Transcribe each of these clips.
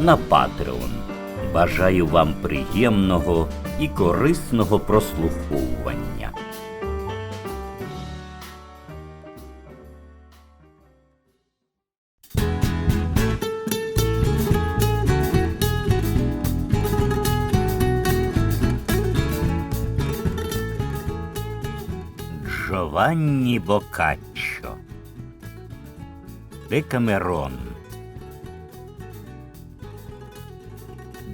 на Patreon. Бажаю вам приємного і корисного прослуховування. Джованні Бокаччо Декамерон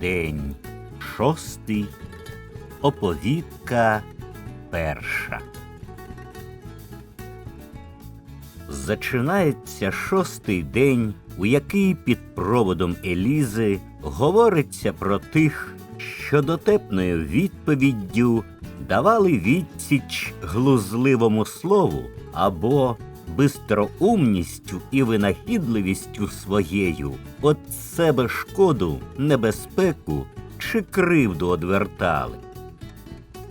День. Шостий. Оповідка перша. Зачинається шостий день, у який під проводом Елізи говориться про тих, що дотепною відповіддю давали відсіч глузливому слову або бистроумністю і винахідливістю своєю от себе шкоду, небезпеку чи кривду одвертали.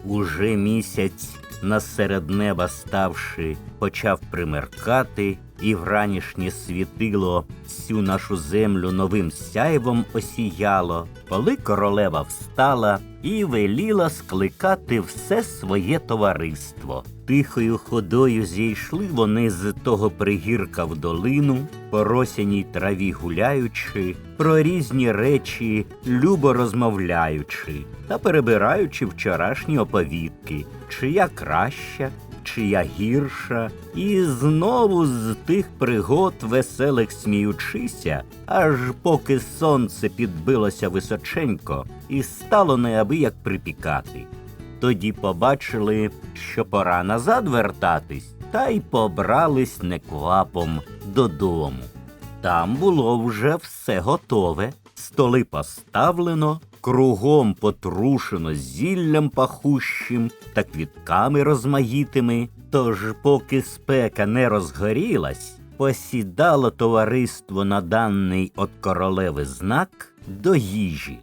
Уже місяць насеред неба ставши, почав примеркати, і вранішнє світило всю нашу землю новим сяйвом осіяло, коли королева встала і веліла скликати все своє товариство. Тихою ходою зійшли вони з того пригірка в долину, по росяній траві гуляючи, про різні речі, любо розмовляючи та перебираючи вчорашні оповідки, чия краща, чия гірша, і знову з тих пригод веселих сміючися, аж поки сонце підбилося височенько і стало неабияк припікати. Тоді побачили, що пора назад вертатись, та й побрались неквапом додому. Там було вже все готове, столи поставлено, кругом потрушено зіллям пахущим та квітками розмаїтими. Тож, поки спека не розгорілась, посідало товариство на даний от королеви знак до їжі.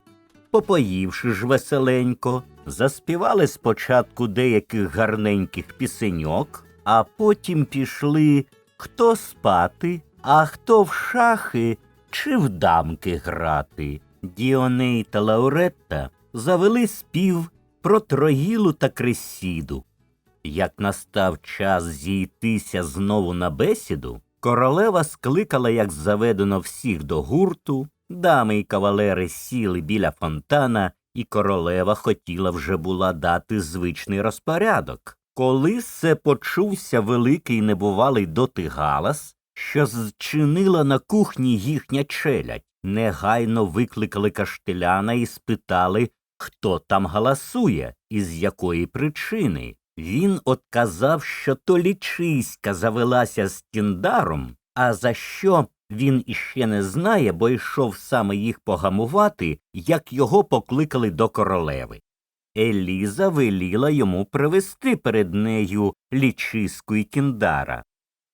Попоївши ж веселенько, заспівали спочатку деяких гарненьких пісеньок, а потім пішли хто спати, а хто в шахи чи в дамки грати. Діоней та Лауретта завели спів про Троїлу та Кресіду. Як настав час зійтися знову на бесіду, королева скликала, як заведено, всіх до гурту, дами й кавалери сіли біля фонтана, і королева хотіла вже була дати звичний розпорядок. Коли се почувся великий небувалий доти галас, що зчинила на кухні їхня челядь, негайно викликали каштеляна і спитали, хто там галасує і з якої причини. Він отказав, що то лічиська завелася з тіндаром, а за що він іще не знає, бо йшов саме їх погамувати, як його покликали до королеви. Еліза веліла йому привести перед нею лічиску і кіндара.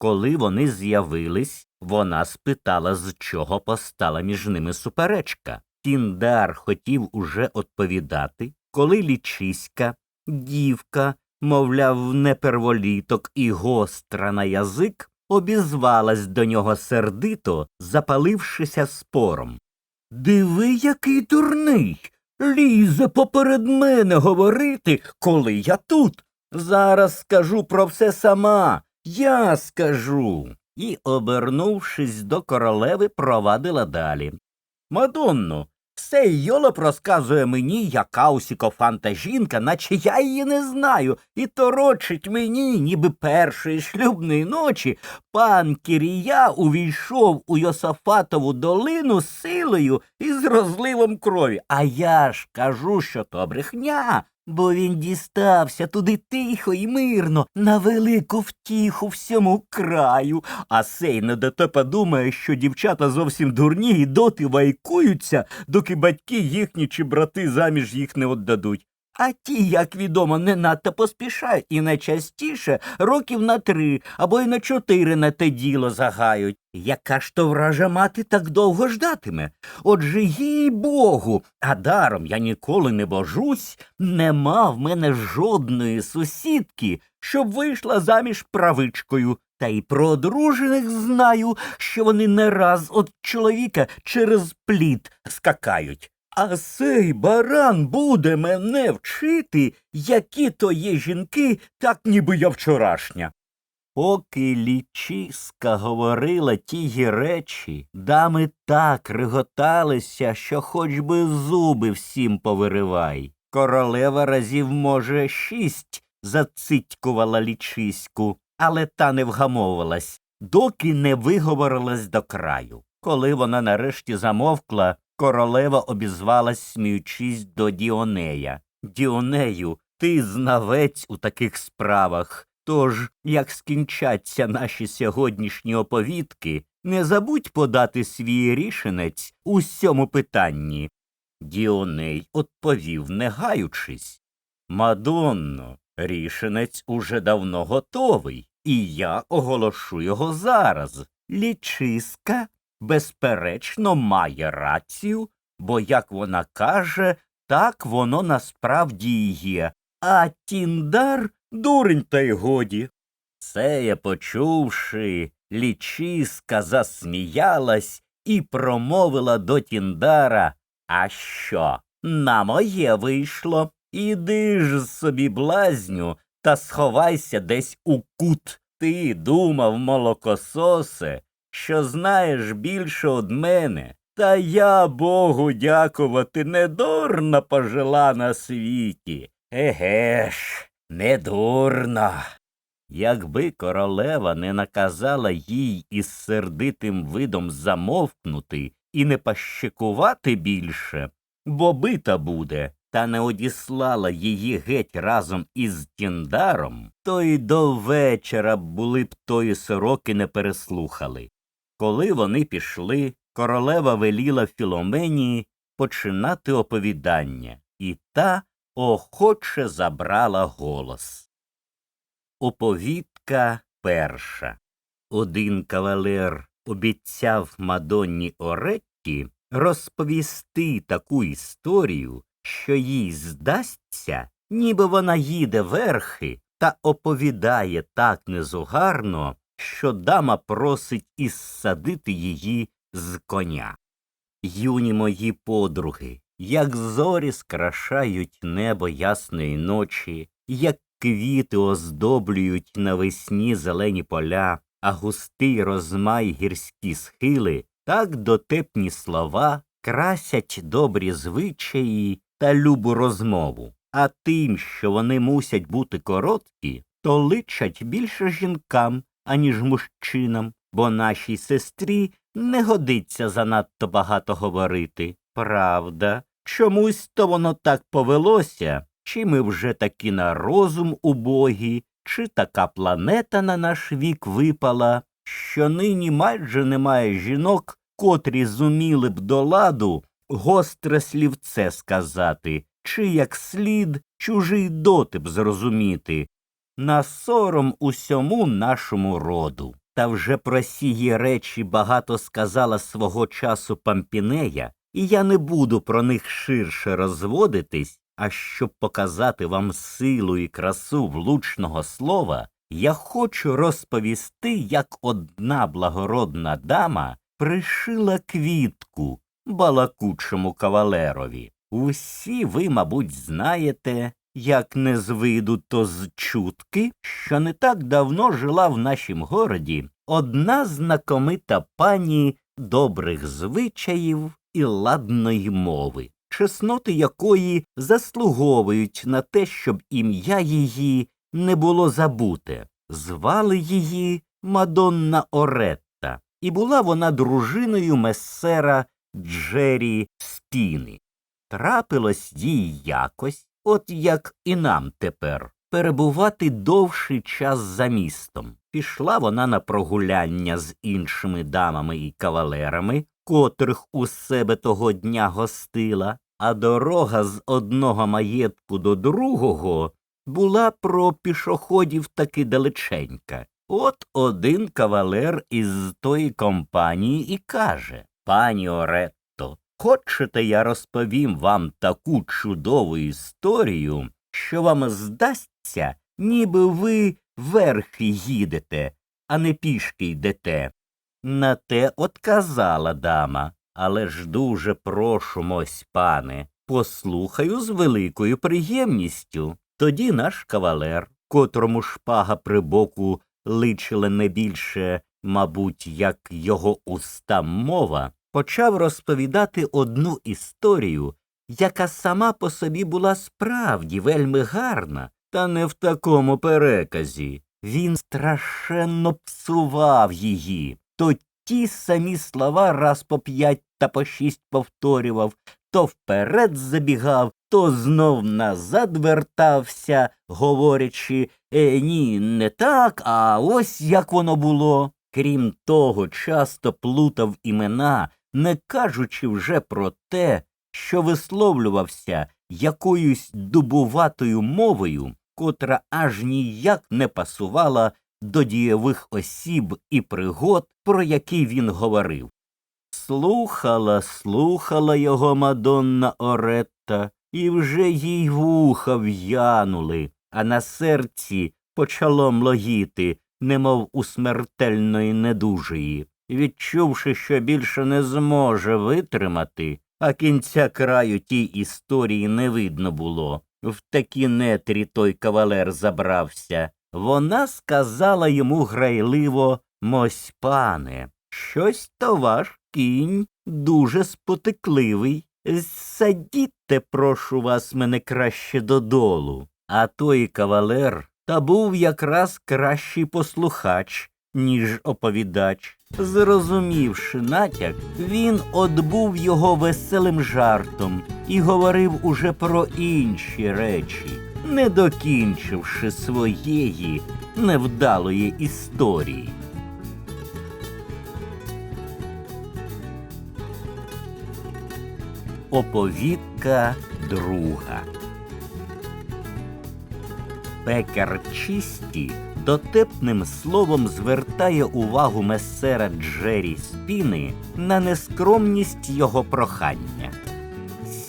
Коли вони з'явились, вона спитала, з чого постала між ними суперечка. Кіндар хотів уже відповідати, коли лічиська, дівка, мовляв, не перволіток і гостра на язик, обізвалась до нього сердито, запалившися спором. Диви, який дурний. Лізе поперед мене говорити, коли я тут. Зараз скажу про все сама. Я скажу. І, обернувшись до королеви, провадила далі. Мадонно, все Йолоп розказує мені, яка усікофанта жінка, наче я її не знаю, і торочить мені, ніби першої шлюбної ночі, пан Кірія увійшов у Йосафатову долину силою і з розливом крові. А я ж кажу, що то брехня, бо він дістався туди тихо і мирно, на велику втіху всьому краю, а сей недотепа думає, що дівчата зовсім дурні і доти вайкуються, доки батьки їхні чи брати заміж їх не отдадуть. А ті, як відомо, не надто поспішають і найчастіше років на три або й на чотири на те діло загають. Яка ж то вража мати так довго ждатиме? Отже, їй богу, а даром я ніколи не божусь, нема в мене жодної сусідки, щоб вийшла заміж правичкою. Та й про одружених знаю, що вони не раз от чоловіка через плід скакають. А сей баран буде мене вчити, які то є жінки, так ніби я вчорашня. Поки лічиска говорила тії речі, дами так реготалися, що хоч би зуби всім повиривай. Королева разів, може, шість зацитькувала лічиську, але та не вгамовувалась, доки не виговорилась до краю. Коли вона нарешті замовкла, королева обізвалась, сміючись до Діонея. Діонею, ти знавець у таких справах. Тож, як скінчаться наші сьогоднішні оповідки, не забудь подати свій рішенець у сьому питанні. Діоней відповів, не гаючись. Мадонно, рішенець уже давно готовий, і я оголошу його зараз. Лічиска, безперечно, має рацію, бо, як вона каже, так воно насправді є, а Тіндар дурень та й годі. Це я почувши, лічиска засміялась і промовила до Тіндара А що? На моє вийшло. Іди ж собі, блазню, та сховайся десь у кут. Ти думав, молокососе, що знаєш більше од мене. Та я Богу дякувати недурна пожила на світі. Еге ж, недурна. Якби королева не наказала їй із сердитим видом замовкнути і не пащикувати більше, бо бита буде, та не одіслала її геть разом із Тіндаром, то й до вечора були б тої сороки не переслухали. Коли вони пішли, королева веліла Філоменії починати оповідання, і та охоче забрала голос. Оповідка перша. Один кавалер обіцяв Мадонні Оретті розповісти таку історію, що їй здасться, ніби вона їде верхи та оповідає так незугарно, що дама просить іссадити її з коня. Юні мої подруги, як зорі скрашають небо ясної ночі, як квіти оздоблюють навесні зелені поля, а густий розмай гірські схили, так дотепні слова красять добрі звичаї та любу розмову. А тим, що вони мусять бути короткі, то личать більше жінкам, аніж мужчинам, бо нашій сестрі не годиться занадто багато говорити. Правда, чомусь то воно так повелося, чи ми вже таки на розум убогі, чи така планета на наш вік випала, що нині майже немає жінок, котрі зуміли б до ладу гостре слівце сказати, чи як слід чужий дотип зрозуміти, на сором усьому нашому роду. Та вже про сії речі багато сказала свого часу Пампінея, і я не буду про них ширше розводитись, а щоб показати вам силу і красу влучного слова, я хочу розповісти, як одна благородна дама пришила квітку балакучому кавалерові. Усі ви, мабуть, знаєте, як не з виду, то з чутки, що не так давно жила в нашім городі одна знакомита пані добрих звичаїв ладної мови, чесноти якої заслуговують на те, щоб ім'я її не було забуте. Звали її Мадонна Оретта, і була вона дружиною месера Джері Спіни. Трапилось їй якось, от як і нам тепер, перебувати довший час за містом. Пішла вона на прогуляння з іншими дамами і кавалерами, котрих у себе того дня гостила, а дорога з одного маєтку до другого була про пішоходів таки далеченька. От один кавалер із тої компанії і каже Пані Оретто, хочете я розповім вам таку чудову історію, що вам здасться, ніби ви верхи їдете, а не пішки йдете. На те отказала дама, але ж дуже прошу мось, пане, послухаю з великою приємністю. Тоді наш кавалер, котрому шпага при боку личила не більше, мабуть, як його уста мова, почав розповідати одну історію, яка сама по собі була справді вельми гарна, та не в такому переказі. Він страшенно псував її, то ті самі слова раз по п'ять та по шість повторював, то вперед забігав, то знов назад вертався, говорячи е, ні, не так, а ось як воно було. Крім того, часто плутав імена, не кажучи вже про те, що висловлювався якоюсь дубуватою мовою, котра аж ніяк не пасувала до дієвих осіб і пригод, про які він говорив. Слухала, слухала його мадонна Оретта, і вже їй вуха в'янули, а на серці почало млогіти, немов у смертельної недужої. Відчувши, що більше не зможе витримати, а кінця краю тій історії не видно було. В такі нетрі той кавалер забрався. Вона сказала йому грайливо Мось, пане, щось то ваш кінь дуже спотекливий. Садітьте, прошу вас, мене краще додолу. А той кавалер та був якраз кращий послухач, ніж оповідач. Зрозумівши натяк, він отбув його веселим жартом і говорив уже про інші речі, не докінчивши своєї невдалої історії. Оповідка друга. Пекар чисті дотепним словом звертає увагу месера Джері Спіни на нескромність його прохання.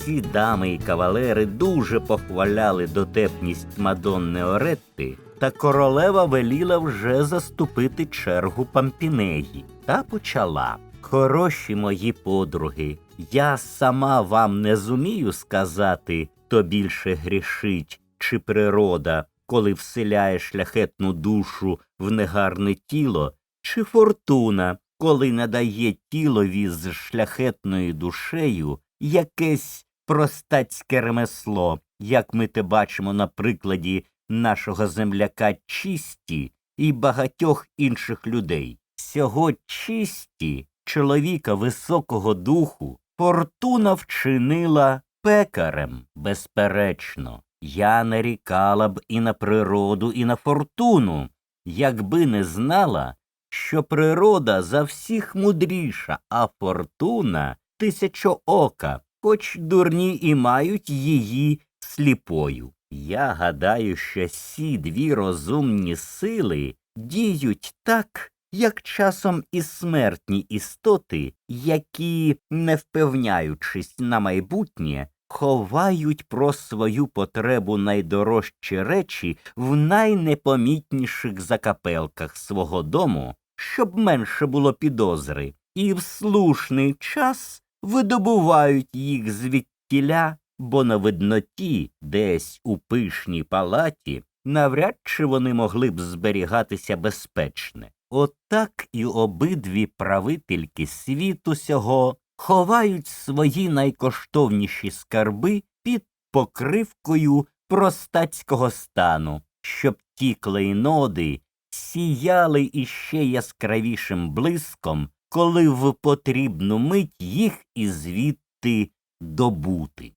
Всі дами і кавалери дуже похваляли дотепність Мадонни Оретти, та королева веліла вже заступити чергу Пампінеї та почала. Хороші мої подруги, я сама вам не зумію сказати, то більше грішить, чи природа, коли вселяє шляхетну душу в негарне тіло, чи фортуна, коли надає тілові з шляхетною душею якесь простацьке ремесло, як ми те бачимо на прикладі нашого земляка чисті і багатьох інших людей. Всього чисті чоловіка високого духу фортуна вчинила пекарем, безперечно. Я нарікала б і на природу, і на фортуну, якби не знала, що природа за всіх мудріша, а фортуна тисячоока, хоч дурні і мають її сліпою. Я гадаю, що ці дві розумні сили діють так, як часом і смертні істоти, які, не впевняючись на майбутнє, ховають про свою потребу найдорожчі речі в найнепомітніших закапелках свого дому, щоб менше було підозри, і в слушний час видобувають їх звідтіля, бо на видноті, десь у пишній палаті, навряд чи вони могли б зберігатися безпечне. Отак і обидві правительки світу сього ховають свої найкоштовніші скарби під покривкою простацького стану, щоб ті клейноди сіяли іще яскравішим блиском, коли в потрібну мить їх і звідти добути.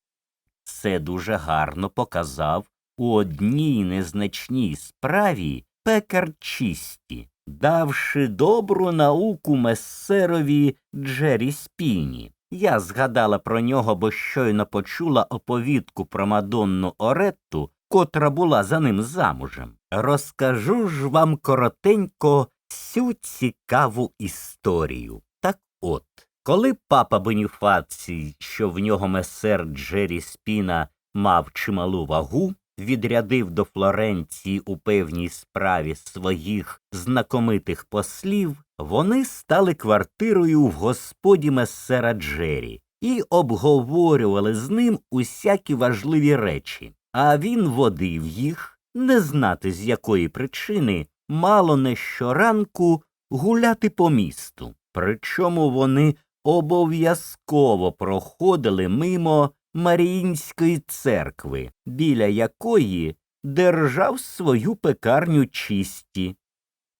все дуже гарно показав у одній незначній справі пекар чисті, давши добру науку месерові Джері Спіні. Я згадала про нього, бо щойно почула оповідку про Мадонну Оретту, котра була за ним замужем. Розкажу ж вам коротенько всю цікаву історію. Так от, коли папа Беніфацій, що в нього месер Джері Спіна мав чималу вагу, відрядив до Флоренції у певній справі своїх знакомитих послів, вони стали квартирою в господі месера Джері і обговорювали з ним усякі важливі речі, а він водив їх, не знати з якої причини, мало не щоранку гуляти по місту. Причому вони обов'язково проходили мимо Маріїнської церкви, біля якої держав свою пекарню чисті.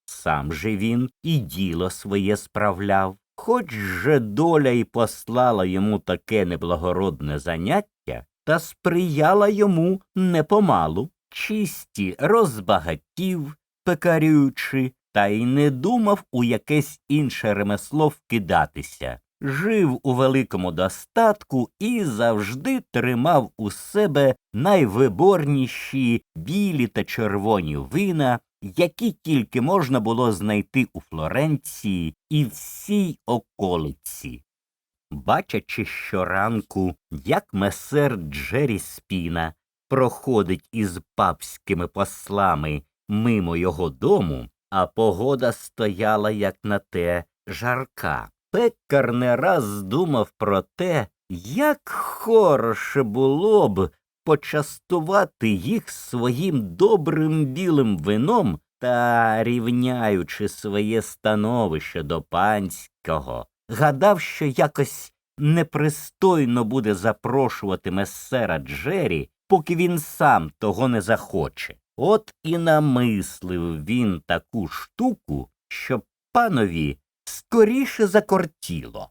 Сам же він і діло своє справляв, хоч же доля й послала йому таке неблагородне заняття, та сприяла йому непомалу, чисті розбагатів, пекарюючи, та й не думав у якесь інше ремесло вкидатися жив у великому достатку і завжди тримав у себе найвиборніші білі та червоні вина, які тільки можна було знайти у Флоренції і всій околиці. Бачачи щоранку, як месер Джері Спіна проходить із папськими послами мимо його дому, а погода стояла, як на те, жарка. Пекар не раз думав про те, як хороше було б почастувати їх своїм добрим білим вином та, рівняючи своє становище до панського, гадав, що якось непристойно буде запрошувати месера Джері, поки він сам того не захоче. От і намислив він таку штуку, щоб панові скоріше закортіло.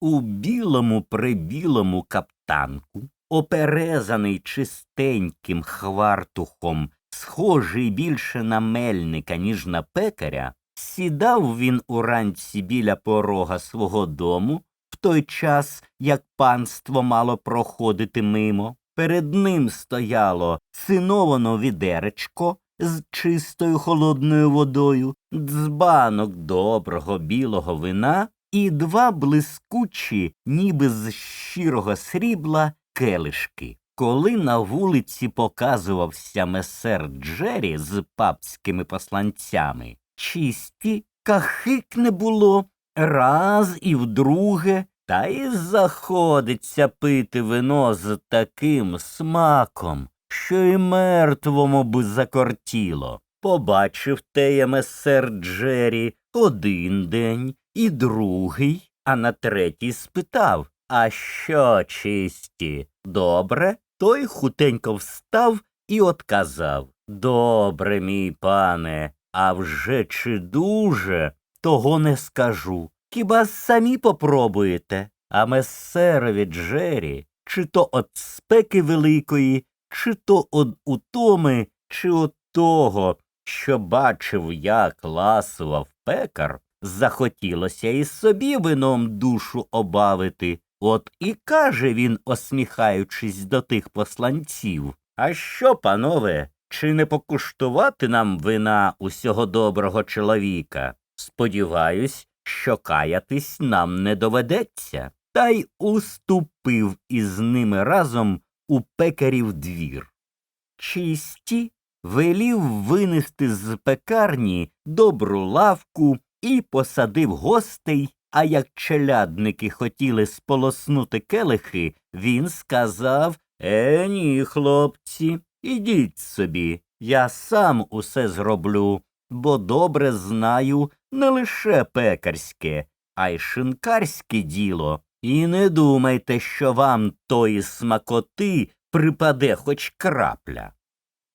У білому прибілому каптанку, оперезаний чистеньким хвартухом, схожий більше на мельника, ніж на пекаря, сідав він уранці біля порога свого дому в той час, як панство мало проходити мимо. Перед ним стояло циновано відеречко, з чистою холодною водою, дзбанок доброго білого вина і два блискучі, ніби з щирого срібла, келишки. Коли на вулиці показувався месер Джері з папськими посланцями, чисті кахик не було раз і вдруге, та й заходиться пити вино з таким смаком, що й мертвому б закортіло. Побачив теє месер Джері один день і другий, а на третій спитав А що чисті? Добре? Той хутенько встав і отказав Добре, мій пане, а вже чи дуже, того не скажу. Хіба самі попробуєте? А месерові Джері, чи то от спеки великої, чи то од утоми, чи от того, що бачив, як ласував пекар, захотілося і собі вином душу обавити. От і каже він, осміхаючись до тих посланців А що, панове, чи не покуштувати нам вина усього доброго чоловіка? Сподіваюсь, що каятись нам не доведеться. Та й уступив із ними разом у пекарів двір. Чисті велів винести з пекарні добру лавку і посадив гостей, а як челядники хотіли сполоснути келихи, він сказав Е, ні, хлопці, ідіть собі, я сам усе зроблю, бо добре знаю не лише пекарське, а й шинкарське діло. І не думайте, що вам тої смакоти припаде хоч крапля.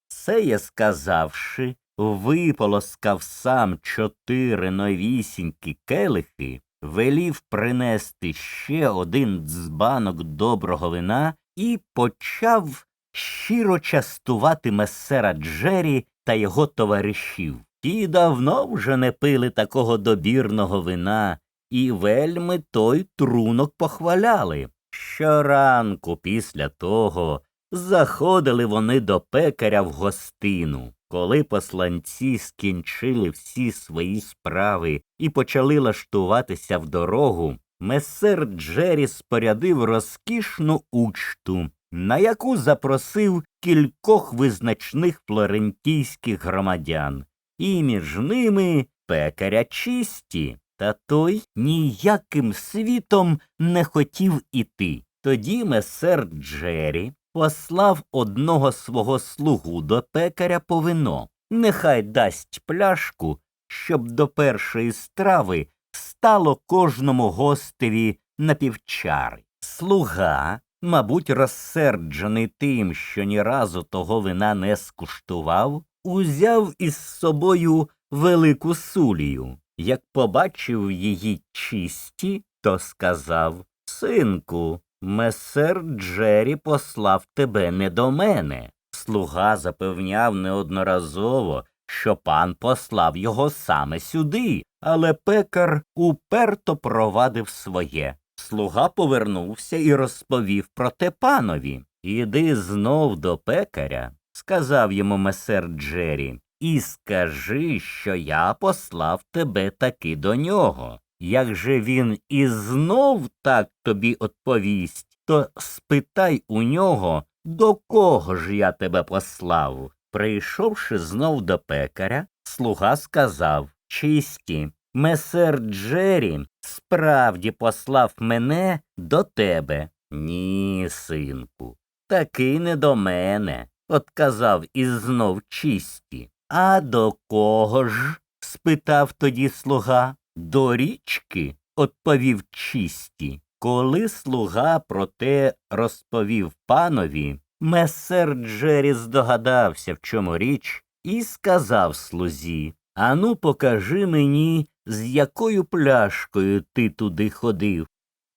Це я сказавши, виполоскав сам чотири новісінькі келихи, велів принести ще один дзбанок доброго вина і почав щиро частувати месера Джері та його товаришів. Ті давно вже не пили такого добірного вина, і вельми той трунок похваляли. Щоранку після того заходили вони до пекаря в гостину. Коли посланці скінчили всі свої справи і почали лаштуватися в дорогу, месер Джері спорядив розкішну учту, на яку запросив кількох визначних флорентійських громадян, і між ними пекаря чисті. Та той ніяким світом не хотів іти. Тоді месер Джері послав одного свого слугу до пекаря по вино. Нехай дасть пляшку, щоб до першої страви стало кожному гостеві на півчари. Слуга, мабуть, розсерджений тим, що ні разу того вина не скуштував, узяв із собою велику сулію. Як побачив її чисті, то сказав Синку, месер Джері послав тебе не до мене. Слуга запевняв неодноразово, що пан послав його саме сюди, але пекар уперто провадив своє. Слуга повернувся і розповів про те панові. Іди знов до пекаря, сказав йому месер Джері, і скажи, що я послав тебе таки до нього. Як же він і знов так тобі відповість, то спитай у нього, до кого ж я тебе послав. Прийшовши знов до пекаря, слуга сказав Чисті, месер Джері справді послав мене до тебе. Ні, синку, таки не до мене, отказав і знов чисті. А до кого ж? спитав тоді слуга. До річки, відповів чисті. Коли слуга про те розповів панові, месер Джері здогадався, в чому річ, і сказав слузі Ану, покажи мені, з якою пляшкою ти туди ходив.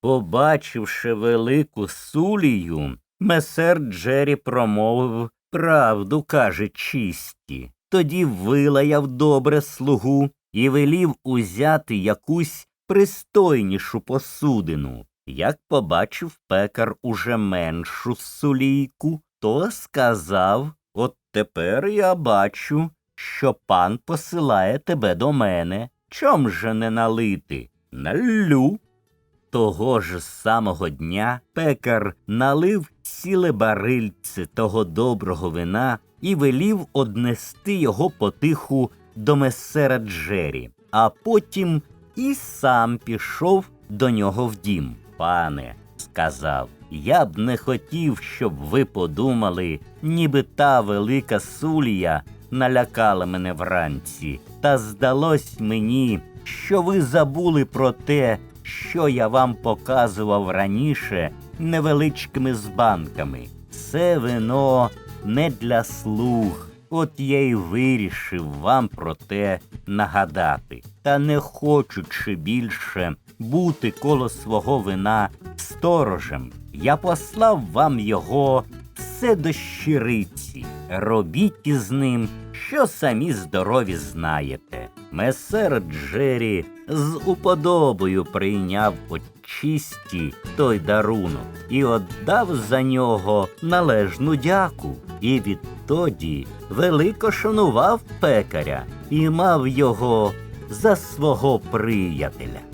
Побачивши велику сулію, месер Джері промовив правду, каже чисті. Тоді вилаяв добре слугу і велів узяти якусь пристойнішу посудину. Як побачив пекар уже меншу сулійку, то сказав От тепер я бачу, що пан посилає тебе до мене. Чом же не налити? Налю. Того ж самого дня пекар налив ціле барильце того доброго вина і велів однести його потиху до месера Джері, а потім і сам пішов до нього в дім. Пане, сказав, я б не хотів, щоб ви подумали, ніби та велика сулія налякала мене вранці, та здалось мені, що ви забули про те, що я вам показував раніше невеличкими збанками. Це вино не для слуг. От я й вирішив вам про те нагадати, та не хочучи більше бути коло свого вина сторожем, я послав вам його все до щириці. Робіть із ним, що самі здорові знаєте. Месер Джері з уподобою прийняв от чисті той дарунок і віддав за нього належну дяку. І відтоді велико шанував пекаря і мав його за свого приятеля.